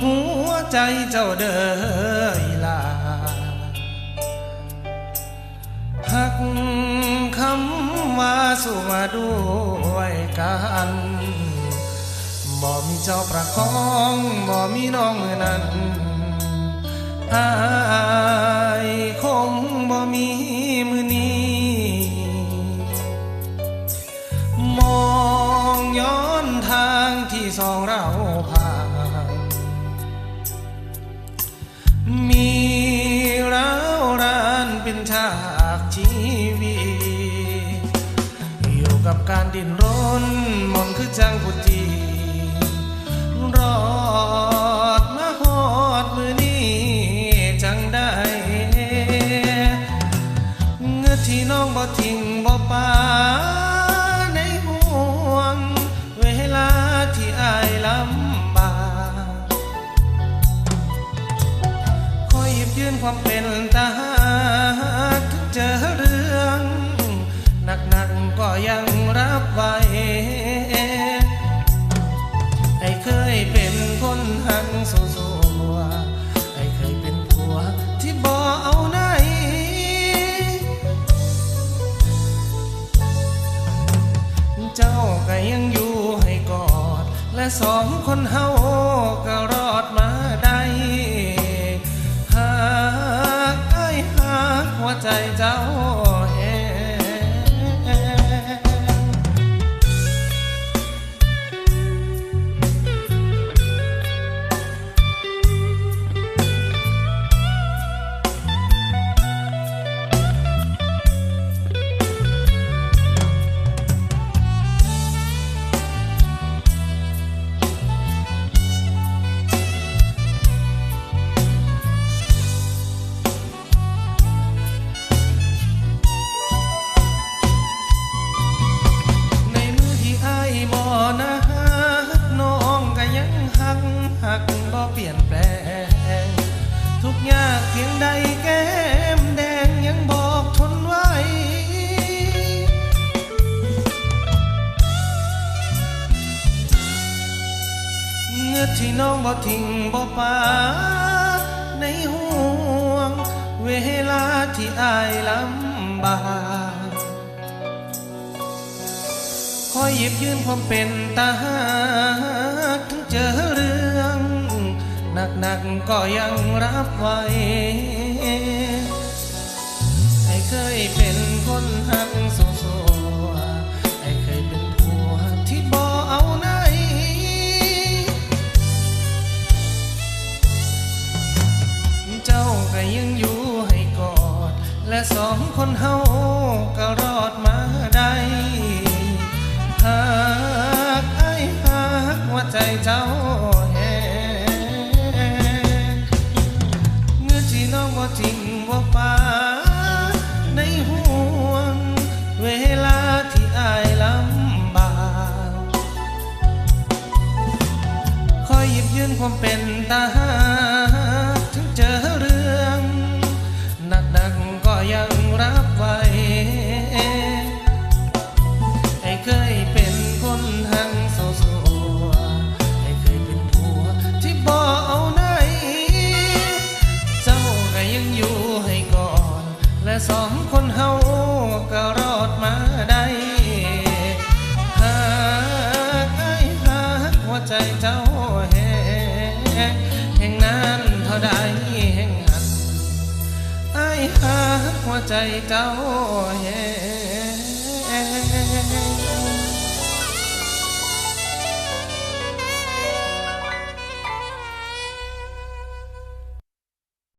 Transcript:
หัวใจเจ้าเด้อลาหักคำว่าสู่มาด้วยกันบ่มีเจ้าประคองบ่มีน้องมือนั้นอายคงบ่มีมือนี้มองย้อนทางที่สองเราผ่าน ฉากชีวิตอยู่กับการดิ้นรนมองคือจังกุจีรอดมาหอดมือนี้จังได้เงือที่น้องบ่ทิ้งบ่ปาในห่วง เวลาที่อายลำบากคอยหยิบยื่นความเป็น ก็ยังรับไว้ไอ้เคยเป็นคนหักสัวไอ้เคยเป็นผัวที่บ่เอาไหนเจ้าก็ยังอยู่ให้กอด และสองคนเฮาก็รอดมาได้หากไอ้หากหัวใจเจ้า เปลี่ยนแปลง ทุกยากเพียงใดแก้มแดงยังบอกทนไว้ เงือที่น้องบ่ทิ้งบ่ปาในห่วง เวลาที่อายลำบากคอยหยิบยื่นความเป็นตาหากถึงเจอ หนักๆก็ยังรับไว้ ความเป็นตา ห่งหันไอ้หากหัวใจเจ้าแห